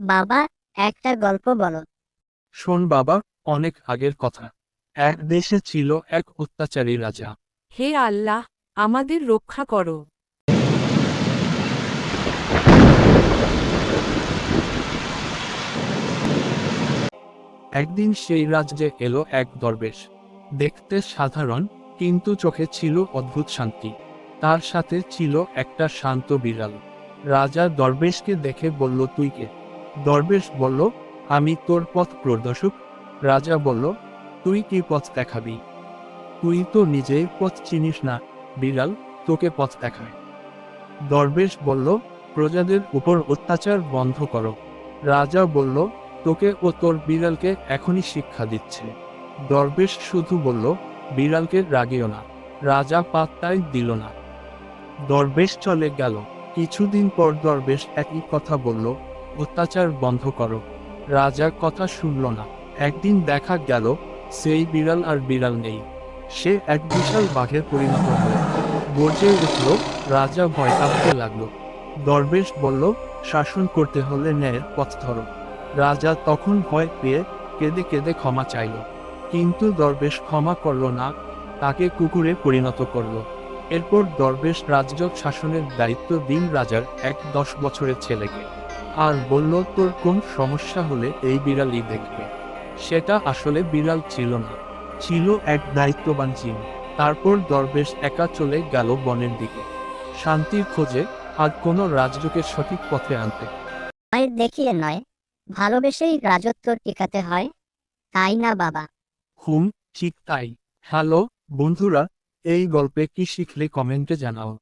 বাবা একটা গল্প বলো। শোন বাবা অনেক আগের কথা। এক দেশে ছিল এক অত্যাচারী রাজা। হে আল্লাহ আমাদের রক্ষা করো। একদিন সেই রাজ্যে এলো এক দরবেশ। দেখতে সাধারণ কিন্তু চোখে ছিল অদ্ভুত শান্তি। তার সাথে ছিল একটা শান্ত বিড়াল। রাজা দরবেশকে দেখে বলল তুই কে? দরবেশ বলল, আমি তোর পথ প্রদর্শক। রাজা বলল, তুই কি পথ দেখাবি? তুই তো নিজেই পথ চিনিস না, বিড়াল, তোকে পথ দেখায়। দরবেশ বলল, প্রজাদের উপর অত্যাচার বন্ধ করো। রাজা বলল, তোকে ও তোর বিড়ালকে এখনই শিক্ষা দিচ্ছে। দরবেশ শুধু বলল, বিড়ালকে রাগিও না, রাজা পাত্তাই দিল না। দরবেশ চলে গেল। কিছুদিন পর দরবেশ একই কথা বলল অত্যাচার বন্ধ করো। রাজা কথা শুনল না। একদিন দেখা গেল, সেই বিড়াল আর বিড়াল নেই। সে এক বিশাল বাঘের পরিণত হলো। গর্জে উঠল, রাজা ভয় কাঁপতে লাগল। দরবেশ বলল, শাসন করতে হলে ন্যায়ের পথ ধরো। রাজা তখন ভয় পেয়ে কেঁদে কেঁদে ক্ষমা চাইল। কিন্তু দরবেশ ক্ষমা করল না, তাকে কুকুরে পরিণত করল। এরপর দরবেশ রাজযোগ শাসনের দায়িত্ব দিন রাজার এক দশ বছরের ছেলেকে। আর বলল তোর কোন সমস্যা হলে এই বিড়ালই দেখবে? সেটা আসলে বিড়াল ছিল না। ছিল এক দায়িত্ববান জিন। তারপর দরবেশ একা চলে গেল বনের দিকে। শান্তির খোঁজে আর কোনো রাজযোগের সঠিক পথে আনতে। ভয় দেখিয়ে নয়। ভালোবেসেই রাজত্ব টিকাতে হয়। তাই না বাবা? হুম ঠিক তাই। হ্যালো বন্ধুরা এই গল্পে কি শিখলে কমেন্টে জানাও।